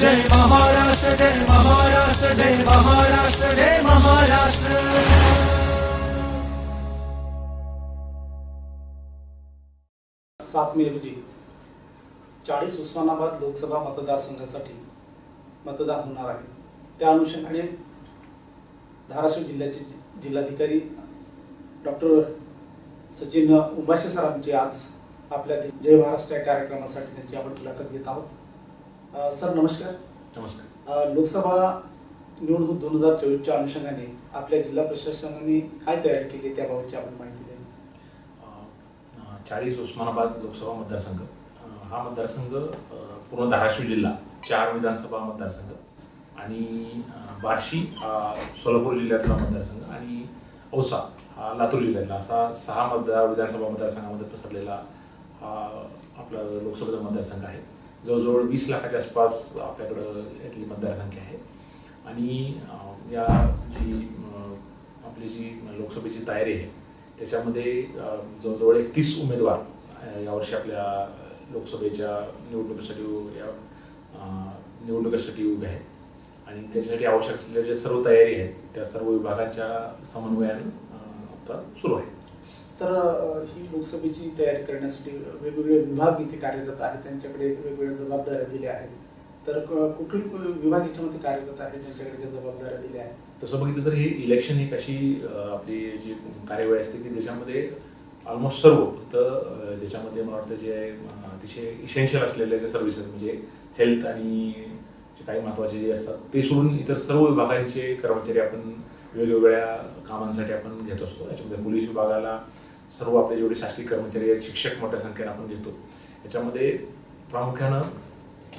जय महाराष्ट्र जय महाराष्ट्र जय महाराष्ट्र जय महाराष्ट्र. सात मे रोजी चाळीस उस्मानाबाद लोकसभा मतदारसंघासाठी मतदान होणार आहे. त्या अनुषंगाने धाराशिव जिल्ह्याचे जिल्हाधिकारी डॉक्टर सचिन उमाशे सरांची आज आपल्या जय महाराष्ट्र या कार्यक्रमासाठी त्यांची आपण मुलाखत घेत आहोत. सर नमस्कार. नमस्कार. लोकसभा निवडणूक दोन हजार चोवीसच्या अनुषंगाने आपल्या जिल्हा प्रशासनाने काय तयारी केली त्याबाबतची आपण माहिती द्या चाळीस उस्मानाबाद लोकसभा मतदारसंघ. हा मतदारसंघ पूर्ण धाराशिव जिल्हा चार विधानसभा मतदारसंघ आणि बार्शी सोलापूर जिल्ह्यातला मतदारसंघ आणि औसा हा लातूर जिल्ह्यातला. असा सहा मतदार विधानसभा मतदारसंघामध्ये पसरलेला हा आपला लोकसभेचा मतदारसंघ आहे. जवळजवळ वीस लाखाच्या आसपास आपल्याकडं यातली मतदारसंख्या आहे. आणि या जी आपली जी लोकसभेची तयारी आहे त्याच्यामध्ये जवळजवळ एकतीस उमेदवार यावर्षी आपल्या लोकसभेच्या निवडणुकीसाठी या निवडणुकीसाठी उभे आहेत. आणि त्याच्यासाठी आवश्यक असलेल्या ज्या सर्व तयारी आहेत त्या सर्व विभागाच्या समन्वयाने आता सुरू आहे सर ही लोकसभेची तयारी करण्यासाठी वेगवेगळे विभाग इथे कार्यरत आहेत त्यांच्याकडे वेगवेगळ्या जबाबदाऱ्या दिल्या आहेत. तर कुठली विभाग याच्यामध्ये कार्यरत आहेत त्यांच्याकडे ज्या जबाबदाऱ्या दिल्या आहेत? तसं बघितलं तर हे इलेक्शन एक अशी आपली जी कार्यवाही असते की ज्याच्यामध्ये ऑलमोस्ट सर्व फक्त ज्याच्यामध्ये मला वाटतं जे अतिशय इसेन्शियल असलेल्या ज्या सर्व्हिसेस म्हणजे हेल्थ आणि जे काही महत्त्वाचे जे असतात ते सोडून इतर सर्व विभागांचे कर्मचारी आपण वेगवेगळ्या कामांसाठी आपण घेत असतो. याच्यामध्ये पोलीस विभागाला सर्व आपले जेवढे शासकीय कर्मचारी आहेत शिक्षक मोठ्या संख्येने आपण देतो. याच्यामध्ये प्रामुख्यानं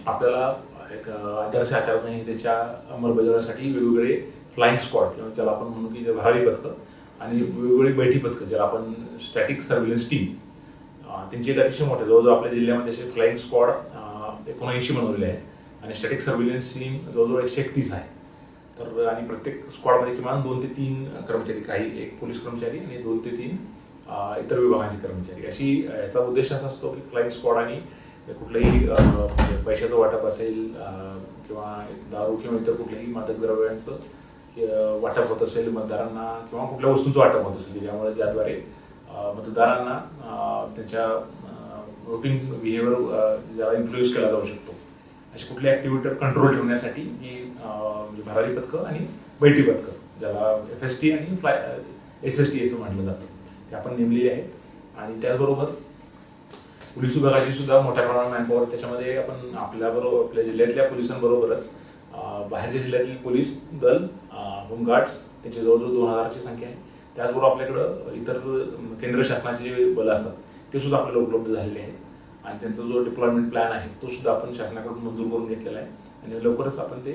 आपल्याला एक आदर्श आचारसंहितेच्या अंमलबजावणीसाठी वेगवेगळे फ्लाइंग स्क्वॉड किंवा ज्याला आपण म्हणू की भरारी पथकं आणि वेगवेगळी बैठी पथकं ज्याला आपण स्टॅटिक सर्व्हिलन्स टीम त्यांची एक अतिशय मोठे जवळजवळ आपल्या जिल्ह्यामध्ये असे फ्लाइंग स्क्वॉड एकोणऐंशी बनवलेले आहे. आणि स्टॅटिक सर्व्हिलन्स टीम जवळजवळ एकशे एकतीस आहे. तर आणि प्रत्येक स्क्वॉडमध्ये किमान दोन ते तीन कर्मचारी काही एक पोलीस कर्मचारी आणि दोन ते तीन इतर विभागांचे कर्मचारी. अशी याचा उद्देश असा असतो की फ्लाइंग स्क्वॉड आणि कुठलंही म्हणजे पैशाचं वाटप असेल किंवा दारू किंवा इतर कुठल्याही मादक द्रव्यांचं वाटप होत असेल मतदारांना किंवा कुठल्या वस्तूंचं वाटप होत असेल ज्यामुळे ज्याद्वारे मतदारांना त्यांच्या रुटीन बिहेवियर ज्याला इन्फ्लुएन्स केला जाऊ शकतो. अशी कुठल्या ऍक्टिव्हिटीवर कंट्रोल ठेवण्यासाठी ही म्हणजे भरारी पथकं आणि बैठी पथकं ज्याला एफ एस टी आणि फ्लाय एस एस टी असं म्हटलं जातं. ते आपण नेमलेले आहेत. आणि त्याचबरोबर पोलीस विभागाची सुद्धा मोठ्या प्रमाणात मॅनपॉवर त्याच्यामध्ये आपण आपल्याबरोबर आपल्या जिल्ह्यातल्या पोलिसांबरोबरच बाहेरच्या जिल्ह्यातील पोलीस दल होमगार्ड्स त्यांची जवळजवळ दोन हजारची संख्या आहे. त्याचबरोबर आपल्याकडं इतर केंद्र शासनाचे जे बल असतात ते सुद्धा आपल्याला उपलब्ध झालेले आहेत. आणि त्यांचा जो डिप्लॉयमेंट प्लॅन आहे तो सुद्धा आपण शासनाकडून मंजूर करून घेतलेला आहे. आणि लवकरच आपण ते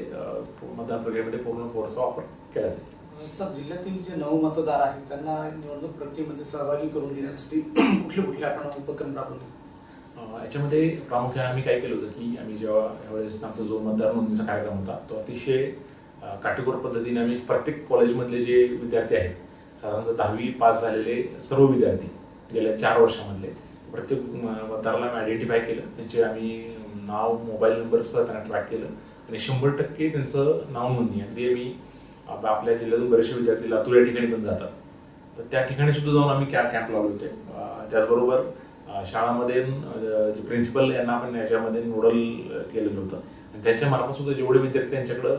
मतदान प्रक्रियेमध्ये पूर्ण फोर्सचा वापर केला जाईल. सर जिल्ह्यातील जे नऊ मतदार आहेत त्यांना निवडणूक प्रक्रियेमध्ये सहभागी करून घेण्यासाठी कुठले कुठले आपण उपक्रम राबवले? याच्यामध्ये प्रामुख्याने आम्ही काय केलं होतं की आम्ही जेव्हा यावेळेस आमचा जो मतदार नोंदणीचा कार्यक्रम होता तो अतिशय काटेकोर पद्धतीने आम्ही प्रत्येक कॉलेजमधले जे विद्यार्थी आहेत साधारणतः दहावी पास झालेले सर्व विद्यार्थी गेल्या चार वर्षामधले प्रत्येक मतदाराला आम्ही आयडेंटिफाय केलं. त्यांचे आम्ही नाव मोबाईल नंबरसह त्यांना ट्रॅक केलं. आणि शंभर टक्के त्यांचं नाव नोंदणी. अगदी आम्ही आपल्या जिल्ह्यातून बरेचसे विद्यार्थी लातूर या ठिकाणी पण जातात. तर त्या ठिकाणी सुद्धा जाऊन आम्ही कॅ कॅम्प लावले होते. त्याचबरोबर शाळामध्ये जे प्रिन्सिपल यांना आपण याच्यामध्ये नोडल केलेलं होतं. आणि त्यांच्या मार्फत सुद्धा जेवढे विद्यार्थी त्यांच्याकडं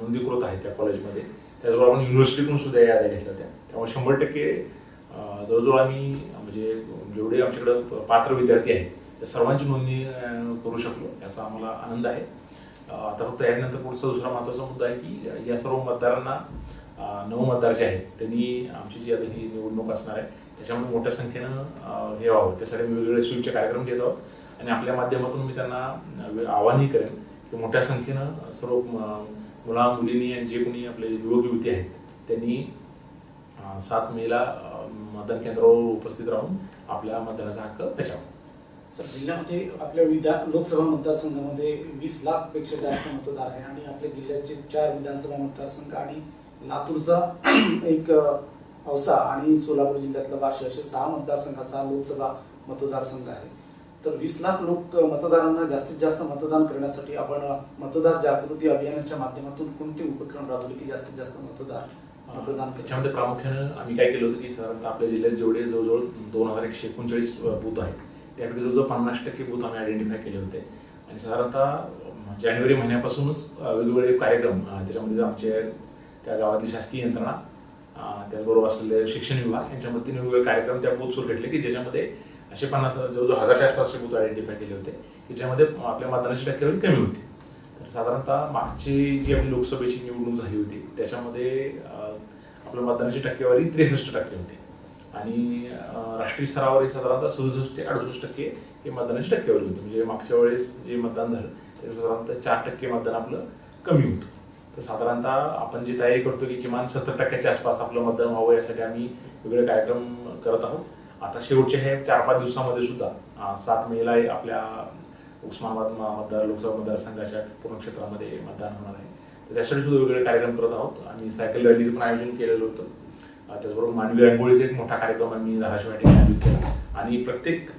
नोंदीकृत आहेत त्या कॉलेजमध्ये त्याचबरोबर आपण युनिव्हर्सिटीतून सुद्धा याद्या घेतल्या होत्या. त्यामुळे शंभर टक्के जवळजवळ आम्ही म्हणजे जेवढे आमच्याकडं पात्र विद्यार्थी आहेत त्या सर्वांची नोंदणी करू शकलो. याचा आम्हाला आनंद आहे. आता फक्त यानंतर पुढचा दुसरा महत्त्वाचा मुद्दा आहे की या सर्व मतदारांना नऊ मतदार जे आहेत त्यांनी आमची जी आता ही निवडणूक असणार आहे त्याच्यामुळे मोठ्या संख्येनं हे व्हावं. त्यासाठी वेगवेगळे स्वीटचे कार्यक्रम घेत आहोत. आणि आपल्या माध्यमातून मी त्यांना आवाहनही करेन की मोठ्या संख्येनं सर्व मुला मुलींनी आणि जे कोणी आपले युवक युवती आहेत त्यांनी सात मेला मतदान केंद्रावर उपस्थित राहून आपल्या मतदानाचा हक्क बजावा. सर जिल्ह्यामध्ये आपल्या विधान लोकसभा मतदारसंघामध्ये वीस लाखपेक्षा जास्त मतदार आहे आणि आपल्या जिल्ह्याचे चार विधानसभा मतदारसंघ आणि लातूरचा एक औसा आणि सोलापूर जिल्ह्यातला बार्शी असे सहा मतदारसंघाचा लोकसभा मतदारसंघ आहे तर वीस लाख लोक मतदारांना जास्तीत जास्त मतदान करण्यासाठी आपण मतदार जागृती अभियानाच्या माध्यमातून कोणते उपक्रम राबवले की जास्तीत जास्त मतदार मतदान? त्याच्यामध्ये प्रामुख्यानं आम्ही काय केलं होतं की साधारणतः आपल्या जिल्ह्यात जेवढे जवळजवळ दोन हजार एकशे एकोणचाळीस बूथ आहेत त्यापैकी जवळजवळ पन्नास टक्के बूथ आम्ही आयडेंटिफाय केले होते. आणि साधारणतः जानेवारी महिन्यापासूनच वेगवेगळे कार्यक्रम त्याच्यामध्ये आमचे त्या गावातील शासकीय यंत्रणा त्याचबरोबर असलेले शिक्षण विभाग यांच्या मदतीने वेगवेगळे कार्यक्रम त्या बूथवर घेतले की ज्याच्यामध्ये असे पन्नास जवळजवळ हजारच्या आसपासचे बूथ आयडेंटिफाय केले होते. की ज्यामध्ये आपल्या मतदानाची टक्केवारी कमी होती. तर साधारणतः मागची जी आपली लोकसभेची निवडणूक झाली होती त्याच्यामध्ये आपल्या मतदानाची टक्केवारी त्रेसष्ट टक्के होती. आणि राष्ट्रीय स्तरावरही साधारणतः सदुसष्ट ते अडुसष्ट टक्के हे मतदानाची टक्केवारी होती. म्हणजे मागच्या वेळेस जे मतदान झालं ते साधारणतः चार टक्के मतदान आपलं कमी होतं. तर साधारणतः आपण जी तयारी करतो की किमान सत्तर टक्क्याच्या आसपास आपलं मतदान व्हावं यासाठी आम्ही वेगळे कार्यक्रम करत आहोत. आता शेवटचे हे चार पाच दिवसामध्ये सुद्धा सात मेला आपल्या उस्मानाबाद मतदार लोकसभा मतदारसंघाच्या पूर्ण क्षेत्रामध्ये मतदान होणार आहे. तर त्यासाठी सुद्धा वेगवेगळे कार्यक्रम करत आहोत. आणि सायकल रॅलीचं पण आयोजन केलेलं होतं. त्याचबरोबर मानवी रांगोळीचा एक मोठा कार्यक्रम आम्ही धाराशिव या ठिकाणी आयोजित केला. आणि प्रत्येक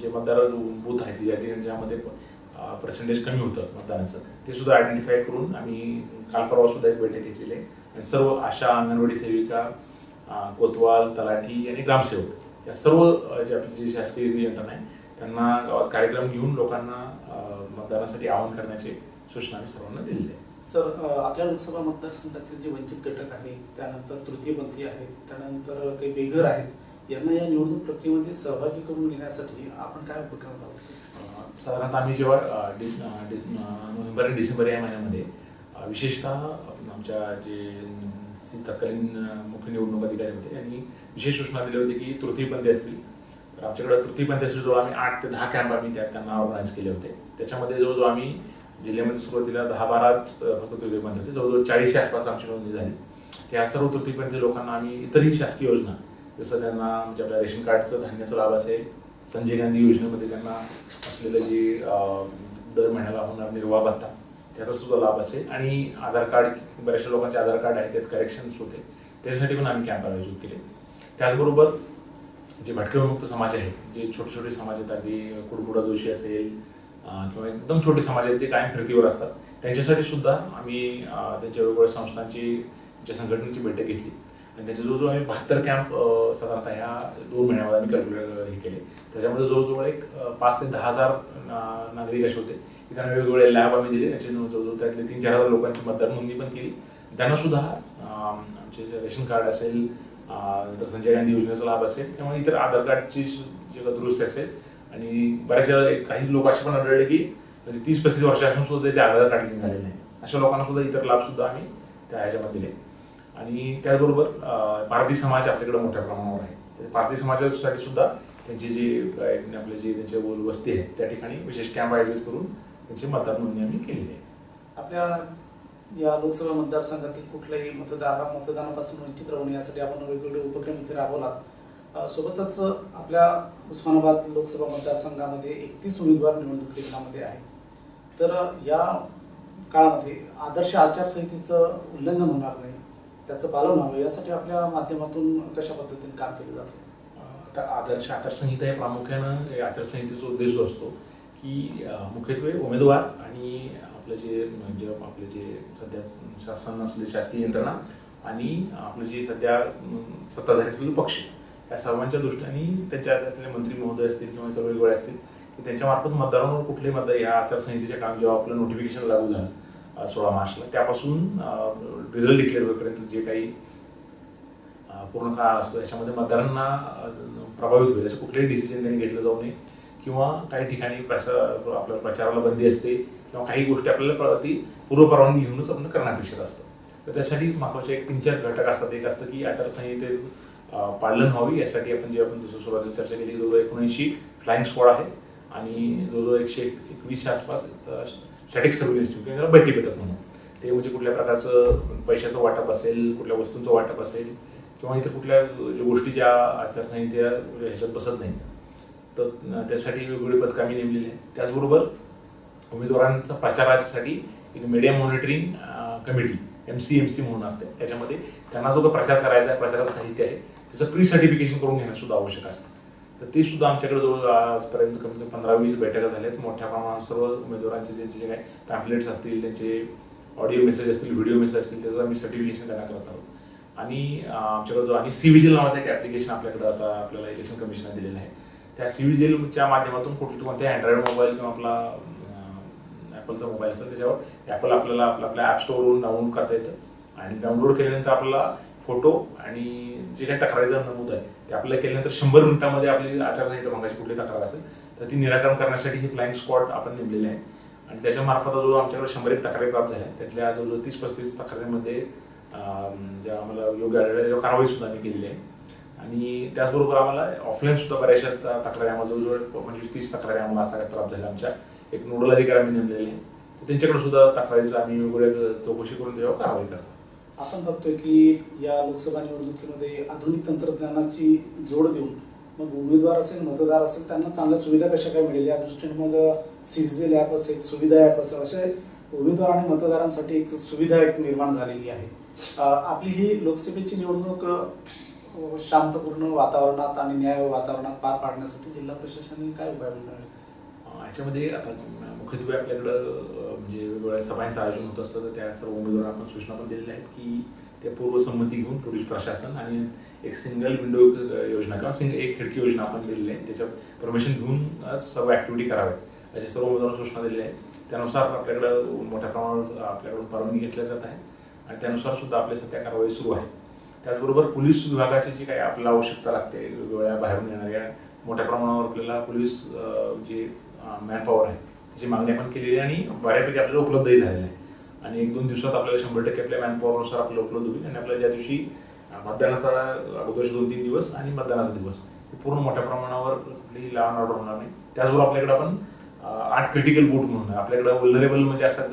जे मतदार बूथ आहेत ज्या ज्यामध्ये पर्सेंटेज कमी होतं मतदानाचं ते सुद्धा आयडेंटिफाय करून आम्ही काल परवा सुद्धा एक बैठक घेतलेली आहे. आणि सर्व आशा अंगणवाडी सेविका कोतवाल तलाठी आणि ग्रामसेवक या सर्व जे आपली जी शासकीय यंत्रणा आहे त्यांना गावात कार्यक्रम घेऊन लोकांना मतदानासाठी आवाहन करण्याची सूचना आम्ही सर्वांना दिलेली आहे. सर आपल्या लोकसभा मतदारसंघातील जे वंचित घटक आहे त्यानंतर तृतीयपंथी आहे त्यानंतर काही बेघर आहेत यांना या निवडणूक प्रक्रियेमध्ये सहभागी करून घेण्यासाठी आपण काय उपक्रम लावतो साधारणतः आम्ही जेव्हा नोव्हेंबर आणि डिसेंबर या महिन्यामध्ये विशेषतः आमच्या जे तत्कालीन मुख्य निवडणूक अधिकारी होते यांनी विशेष सूचना दिली होती की तृतीयपंथी असतील. तर आमच्याकडे तृतीयपंथी असतील जो आम्ही आठ ते दहा कॅम्प आम्ही त्यांना ऑर्गनाईज केले होते. त्याच्यामध्ये जवळजवळ आम्ही जिल्ह्यामध्ये सुरुवातीला दहा बाराच अं, फक्त तृतीयपंथी होते. जवळजवळ चाळीसच्या आसपास आमची नोंदणी झाली. त्या सर्व तृतीयपंथी लोकांना आम्ही इतरही शासकीय योजना जसं त्यांना म्हणजे आपल्या रेशन कार्डचं धान्याचा लाभ असेल संजय गांधी योजनेमध्ये त्यांना असलेलं जे दर महिन्याला होणार निर्वाह भत्ता त्याचा सुद्धा लाभ असेल. आणि आधार कार्ड बऱ्याचशा लोकांचे आधार कार्ड आहे त्यात करेक्शन्स होते. त्याच्यासाठी पण आम्ही कॅम्प आयोजित केले. त्याचबरोबर जे भटके विमुक्त समाज आहेत जे छोटे छोटे समाज आहेत अगदी कुडबुडा जोशी असेल किंवा एकदम छोटे समाज आहेत ते कायम फिरतीवर असतात. त्यांच्यासाठी सुद्धा आम्ही त्यांच्या वेगवेगळ्या संस्थांची त्यांच्या संघटनेची बैठक घेतली. आणि त्याचे जवळजवळ आम्ही बहात्तर कॅम्प साधारणतः ह्या दोन महिन्यामध्ये आम्ही कॅल्क्युलेट हे केले. त्याच्यामध्ये जवळजवळ एक पाच ते दहा हजार नागरिक असे होते. की त्यांना वेगवेगळे लॅब आम्ही दिले. त्याचे जवळजवळ त्यातले तीन चार हजार लोकांची मतदार नोंदणी पण केली. त्यांना सुद्धा आमचे रेशन कार्ड असेल संजय गांधी योजनेचा लाभ असेल किंवा इतर आधार कार्डची जे दुरुस्ती असेल आणि बऱ्याचशा काही लोक असे पण आढळले की म्हणजे तीस पस्तीस वर्षापासून सुद्धा त्याचे आधार काढले निघालेले आहेत. अशा लोकांना सुद्धा इतर लाभ सुद्धा आम्ही त्या ह्याच्यामध्ये दिले आणि त्याचबरोबर अं, पारधी समाज आपल्याकडे मोठ्या प्रमाणावर आहे. तर पारधी समाजासाठी सुद्धा त्यांचे जे काय आपले जे त्यांचे वस्ती आहेत त्या ठिकाणी विशेष कॅम्प आयोजित करून त्यांची मतदार नोंदणी आम्ही केलेली आहे. आपल्या या लोकसभा मतदारसंघातील कुठल्याही मतदार मतदानापासून वंचित राहू नये यासाठी आपण वेगवेगळे उपक्रम इथे राबवला सोबतच आपल्या उस्मानाबाद लोकसभा मतदारसंघामध्ये एकतीस उमेदवार निवडणूक रिंगणामध्ये आहे तर या काळामध्ये आदर्श आचारसंहितेचं उल्लंघन होणार नाही त्याचं पालन व्हावं यासाठी आपल्या माध्यमातून कशा पद्धतीने काम केलं जातं? आता आदर्श आचारसंहिता हे प्रामुख्यानं या आचारसंहितेचा उद्देश जो असतो की मुख्यत्वे उमेदवार आणि आपलं जे म्हणजे आपले जे सध्या शासन असलेले शासकीय यंत्रणा आणि आपलं जे सध्या सत्ताधारी असलेले पक्ष. या सर्वांच्या दृष्टीने त्यांच्या असलेले मंत्री महोदय असतील किंवा इतर वेगवेगळे असतील की त्यांच्या मार्फत मतदारांवर कुठले मतदार या आचारसंहितेचे काम जेव्हा आपलं नोटिफिकेशन लागू झालं सोळा मार्चला त्यापासून रिझल्ट डिक्लेअर होईपर्यंत जे काही पूर्ण काळ असतो याच्यामध्ये मतदारांना प्रभावित होईल असं कुठलेही डिसिजन त्यांनी घेतलं जाऊ नये. किंवा काही ठिकाणी प्रचार आपल्या प्रचाराला बंदी असते किंवा काही गोष्टी आपल्याला ती पूर्वपरवानगी घेऊनच आपण करणं अपेक्षित असतं तर त्यासाठी महत्त्वाचे एक तीन चार घटक असतात. एक असतं की आचारसंहितेत पाळलं व्हावी यासाठी आपण जे आपण दुसऱ्या सुरुवातीला चर्चा केली जवळजवळ एकोणऐंशी फ्लाईंग स्क्वॉड आहे आणि जवळजवळ एकशे एकवीसच्या आसपास स्टॅटिक सर्व्हिलन्स टीम किंवा त्याला बट्टी म्हणून. ते म्हणजे कुठल्या प्रकारचं पैशाचं वाटप असेल कुठल्या वस्तूंचं वाटप असेल किंवा इतर कुठल्या गोष्टी ज्या आचारसंहिते ह्याच्यात बसत नाहीत. तर त्यासाठी वेगवेगळी पथकं आम्ही नेमलेली आहेत. त्याचबरोबर उमेदवारांचा प्रचारासाठी एक media monitoring committee M C M C म्हणून असते. त्याच्यामध्ये त्यांना जो काही प्रचार करायचा आहे प्रचाराचं साहित्य आहे त्याचं प्री सर्टिफिकेशन करून घेणं सुद्धा आवश्यक असतं. तर ते सुद्धा आमच्याकडे जवळ आजपर्यंत कमीत कमी पंधरा वीस बैठका झाल्यात. मोठ्या प्रमाणात सर्व उमेदवारांचे ज्यांचे जे काही पॅम्पलेट्स असतील त्यांचे ऑडिओ मेसेज असतील व्हिडिओ मेसेज असतील त्याचं आम्ही सर्टिफिकेशन त्यांना करत आहोत. आणि आमच्याकडे जो आणि सीव्हिजिल नावाचं एक ॲप्लिकेशन आपल्याकडे आता आपल्याला इलेक्शन कमिशनने दिलेलं आहे. त्या सीव्हिजिलच्या माध्यमातून कुठे कोणत्या अँड्रॉइड मोबाईल किंवा आपला ॲपलचा मोबाईल असेल त्याच्यावर ॲपल आपल्याला आपल्या आपल्या ॲप स्टोरवरून डाउनलोड करता येतं. आणि डाउनलोड केल्यानंतर आपल्याला फोटो आणि जे काही तक्रारीचा नमूद आहे ते आपल्याला केल्यानंतर शंभर मिनिटांमध्ये आपली आचारसंहिता मागायची कुठली तक्रार असेल तर ती निराकरण करण्यासाठी ही फ्लाइंग स्क्वॉड आपण नेमलेले आहे. आणि त्याच्या मार्फत जो आमच्याकडे शंभर एक तक्रारी प्राप्त झाल्या त्यातल्या जवळजवळ तीस पस्तीस तक्रारीमध्ये ज्या आम्हाला योग्य आढळल्या कारवाई सुद्धा आम्ही केलेली आहे. आणि त्याचबरोबर आम्हाला ऑफलाईन सुद्धा बऱ्याचशा तक्रारी आम्हाला जवळजवळ पंचवीस तीस तक्रारी आम्हाला आता प्राप्त झाल्या. आमच्या एक नोडल अधिकारी आम्ही नेमलेले आहे. तर त्यांच्याकडे सुद्धा तक्रारीचं आम्ही वेगवेगळ्या चौकशी करून त्याच्यावर कारवाई करतो. आपण बघतोय की या लोकसभा निवडणुकीमध्ये आधुनिक तंत्रज्ञानाची जोड देऊन मग उमेदवार असेल मतदार असेल त्यांना चांगल्या सुविधा कशा काय मिळेल? या दृष्टीने मग सिक्झेल ॲप असेल सुविधा ॲप असेल असे उमेदवार आणि मतदारांसाठी एक सुविधा एक निर्माण झालेली आहे. आपली ही लोकसभेची निवडणूक शांतपूर्ण वातावरणात आणि न्याय वातावरणात पार पाडण्यासाठी जिल्हा प्रशासनाने काय उपाय मिळणार याच्यामध्ये आता मुख्यत्वे आपल्याकडं म्हणजे वेगवेगळ्या सभांचं आयोजन होत असतं तर त्या सर्व उमेदवारांना आपण सूचना पण दिलेल्या आहेत की त्या पूर्वसंमती घेऊन पोलीस प्रशासन आणि एक सिंगल विंडो योजना किंवा सिंग एक खिडकी योजना आपण दिलेली आहे. त्याच्या परमिशन घेऊन सर्व ऍक्टिव्हिटी कराव्यात. अशा सर्व उमेदवारांना सूचना दिलेल्या आहेत. त्यानुसार आपल्याकडं मोठ्या प्रमाणावर आपल्याकडून परवानगी घेतल्या जात आहे आणि त्यानुसार सुद्धा आपल्या सध्या कारवाई सुरू आहे. त्याचबरोबर पोलीस विभागाची जी काही आपल्याला आवश्यकता लागते वेगवेगळ्या बाहेरून येणाऱ्या मोठ्या प्रमाणावर आपल्याला पोलीस जे मॅनपॉवर आहे त्याची मागणी आपण केलेली आणि बऱ्यापैकी आपल्याला उपलब्धही झालेलं आहे. आणि एक दोन दिवसात आपल्याला शंभर टक्के आपल्या मॅनपॉवरनुसार आपल्याला उपलब्ध होईल आणि आपल्याला ज्या दिवशी मतदानाचा अगोदरचे दोन तीन दिवस आणि मतदानाचा दिवस ते पूर्ण मोठ्या प्रमाणावर कुठलीही लहान ऑर्डर होणार नाही. त्याचबरोबर आपल्याकडे आपण आठ क्रिटिकल बूट म्हणून आहे. आपल्याकडे वल्नरेबल म्हणजे असं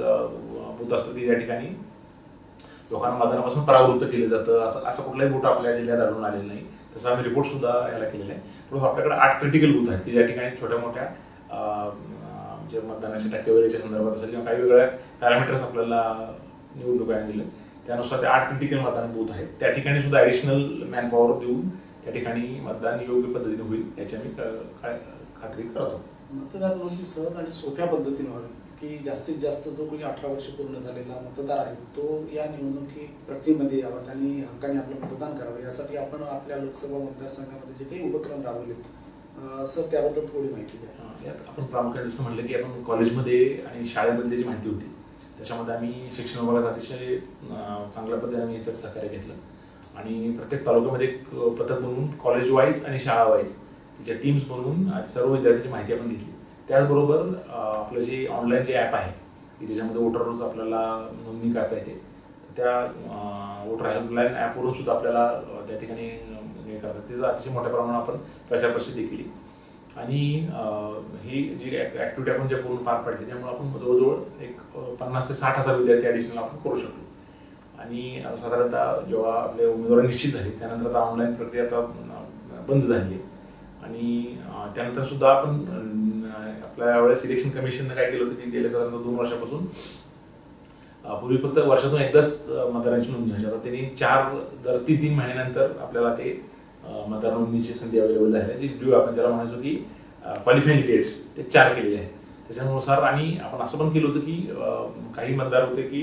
बूथ असतं की ज्या ठिकाणी लोकांना मतदानापासून परावृत्त केलं जातं. असं असं कुठलाही बूट आपल्या जिल्ह्यात आढळून आलेलं नाही. तसं आम्ही रिपोर्ट सुद्धा याला केलेला आहे. पण आपल्याकडे आठ क्रिटिकल बूथ आहेत की ज्या ठिकाणी छोट्या मोठ्या जे मतदानाच्या टक्केवारीच्या संदर्भात असेल किंवा काही वेगळ्या पॅरामीटर्स आपल्याला निवडणूक दिले त्यानुसार ते आठ क्रिटिकल मतदान बूथ आहेत. त्या ठिकाणी सुद्धा ॲडिशनल मॅन पॉवर देऊन त्या ठिकाणी मतदान योग्य पद्धतीने होईल याची आम्ही खात्री करतो मतदार नोंदणी सहज आणि सोप्या पद्धतीने व्हावी. की जास्तीत जास्त जो कोणी अठरा वर्ष पूर्ण झालेला मतदार आहे तो या निवडणुकी प्रक्रियेमध्ये यावा त्यांनी हक्काने आपलं मतदान करावं. यासाठी आपण आपल्या लोकसभा मतदारसंघामध्ये जे काही उपक्रम राबवलेत सर त्याबद्दल थोडी माहिती द्या. यात आपण प्रामुख्याने जसं म्हणलं की आपण कॉलेजमध्ये आणि शाळेमधली जी माहिती होती त्याच्यामध्ये आम्ही शिक्षण विभागाचा अतिशय चांगल्या पद्धतीने आम्ही याच्यात सहकार्य घेतलं. आणि प्रत्येक तालुक्यामध्ये एक पथक बनवून कॉलेज वाईज आणि शाळा वाईज तिच्या टीम्स बनवून सर्व विद्यार्थ्यांची माहिती आपण घेतली. त्याचबरोबर आपलं जे ऑनलाईन जे ॲप आहे की ज्याच्यामध्ये वोटरच आपल्याला नोंदणी करता येते त्या वोटर हेल्पलाईन ॲपवरून सुद्धा आपल्याला त्या ठिकाणी अं, हे करतात. अतिशय मोठ्या प्रमाणात आपण प्रचार प्रसिद्धी केली. आणि ही जी ऍक्टिव्हिटी आपण ज्या पूर्ण पार पाडली त्यामुळे आपण जवळजवळ एक पन्नास ते साठ हजार विद्यार्थी ॲडिशनल आपण करू शकतो आणि आता साधारणतः जेव्हा आपले उमेदवार निश्चित झाले त्यानंतर आता ऑनलाईन प्रक्रिया आता बंद झाली आहे. आणि त्यानंतर सुद्धा आपण आपल्या यावेळेस इलेक्शन कमिशननं काय केलं होतं की गेल्या साधारणतः दोन वर्षापासून पूर्वी फक्त वर्षातून एकदाच मतदारांची नोंदणी व्हायची आता त्यांनी चार दर तीन तीन महिन्यानंतर आपल्याला ते मतदार नोंदणीची संधी अवेलेबल झाली. आहे जी ड्यू आपण त्याला म्हणायचो की क्वालिफाईंग डेट्स ते चार केलेले आहेत. त्याच्यानुसार आणि आपण असं पण केलं होतं की काही मतदार होते की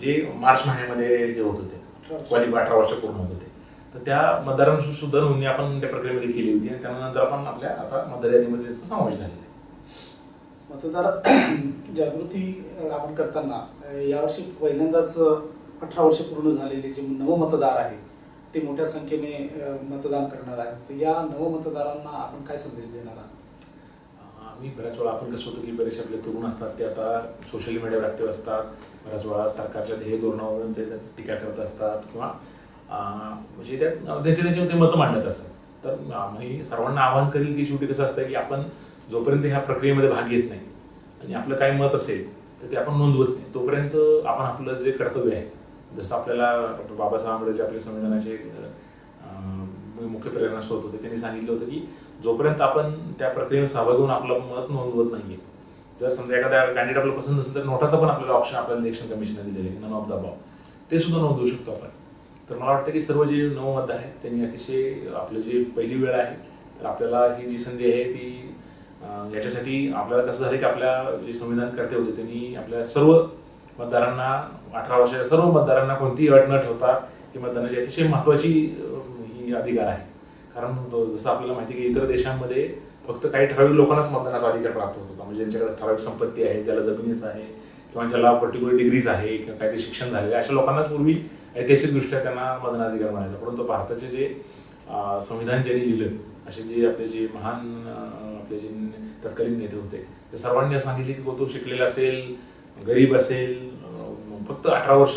जे मार्च महिन्यामध्ये जे होत होते. क्वालिफाय अठरा वर्ष पूर्ण होत होते. तर त्या मतदारांची सुद्धा नोंदणी आपण त्या प्रक्रियेमध्ये केली होती आणि त्यानंतर आपण आपल्या आता मतदार यादीमध्ये त्याचा समावेश झालेला आहे. मतदार जागृती आपण करताना यावर्षी पहिल्यांदाच अठरा वर्ष पूर्ण झालेले जे नवमतदार आहे ते मोठ्या संख्येने मतदान करणार आहेत. तर या नवमतदारांना आपण काय संदेश देणार आहात? आम्ही बऱ्याच वेळा आपण कसं होतं की बरेचसे आपले तरुण असतात ते आता सोशल मीडियावर ऍक्टिव्ह असतात. बऱ्याच वेळा सरकारच्या ध्येय धोरणावरून ते टीका करत असतात किंवा म्हणजे त्या त्यांचे त्याचे ते मतं मांडत असतात. तर आम्ही सर्वांना आवाहन करेल की शेवटी कसं असतं की आपण जोपर्यंत ह्या प्रक्रियेमध्ये भाग घेत नाही आणि आपलं काय मत असेल तर ते आपण नोंदवत नाही. तोपर्यंत आपण आपलं जे कर्तव्य आहे जसं आपल्याला डॉक्टर बाबासाहेब आंबेडकर आपल्या संविधानाचे मुख्य प्रेरणा स्रोत होते त्यांनी सांगितलं होतं की जोपर्यंत आपण त्या प्रक्रियेत सहभागी होऊन आपलं मत नोंदवत नाहीये जर समजा एखाद्या कॅन्डिडेट आपल्याला पसंत नसेल तर नोटाचा पण आपल्याला ऑप्शन आपल्याला इलेक्शन कमिशनने दिलेले आहे नन ऑफ दबाव ते सुद्धा नोंदवू शकतो आपण. तर मला वाटतं की सर्व जे नव मतदार आहेत त्यांनी अतिशय आपलं जे पहिली वेळ आहे तर आपल्याला ही जी संधी आहे ती याच्यासाठी आपल्याला कसं झालं की आपल्या जे संविधान करते होते त्यांनी आपल्या सर्व मतदारांना अठरा वर्षाच्या सर्व मतदारांना कोणतीही अट न ठेवता ही मतदानाची अतिशय महत्वाची ही अधिकार आहे. कारण तो- जसं आपल्याला माहिती आहे की इतर देशांमध्ये फक्त काही ठराविक लोकांनाच मतदानाचा अधिकार प्राप्त होत होता. म्हणजे ज्यांच्याकडे ठराविक संपत्ती आहे ज्याला जमिनीच आहे किंवा ज्याला पर्टिक्युलर डिग्रीज आहे किंवा काहीतरी शिक्षण झालेलं अशा लोकांनाच पूर्वी ऐतिहासिकदृष्ट्या त्यांना मतदानाधिकार मिळायचा परंतु भारताचे जे संविधान ज्यांनी लिहिलं असे जे आपले जे महान आपले जे तत्कालीन नेते होते ते सर्वांनी सांगितले की तो शिकलेला असेल गरीब असेल फक्त अठरा वर्ष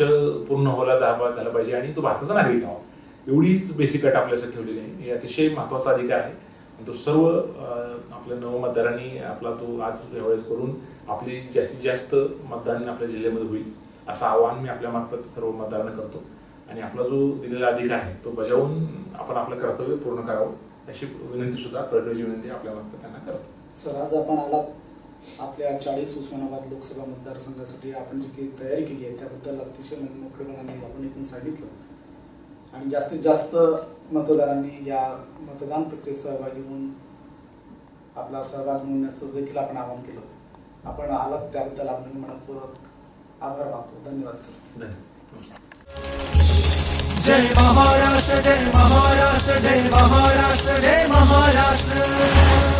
पूर्ण होला दहा झाला पाहिजे आणि तो भारताचा नागरिक हवा एवढीच बेसिक अट आपल्यासाठी ठेवलेली आहे. हे अतिशय महत्त्वाचा अधिकार आहे. तो सर्व आपल्या नव मतदारांनी आपला तो आज यावेळेस करून आपली जास्तीत जास्त मतदान आपल्या जिल्ह्यामध्ये होईल असं आवाहन मी आपल्या मार्फत सर्व मतदारांना करतो. आणि आपला जो दिलेला अधिकार आहे तो बजावून आपण आपलं कर्तव्य पूर्ण करावं अशी विनंती सुद्धा कळकळीची विनंती आपल्या मार्फत त्यांना करतो. सर आज आपण आलात आपल्या चाळीस उस्मानाबाद लोकसभा मतदारसंघासाठी आपण जी काही तयारी केली आहे त्याबद्दल अतिशय मोकळेपणाने आपण इथून सांगितलं. आणि जास्तीत जास्त मतदारांनी या मतदान प्रक्रियेत सहभागी होऊन आपला सहभाग नोंदण्याचं देखील आपण आवाहन केलं. आपण आलात त्याबद्दल आपण मनपूर्वक आभार मानतो. धन्यवाद सर. जय महाराष्ट्र जय महाराष्ट्र जय महाराष्ट्र जय महाराष्ट्र.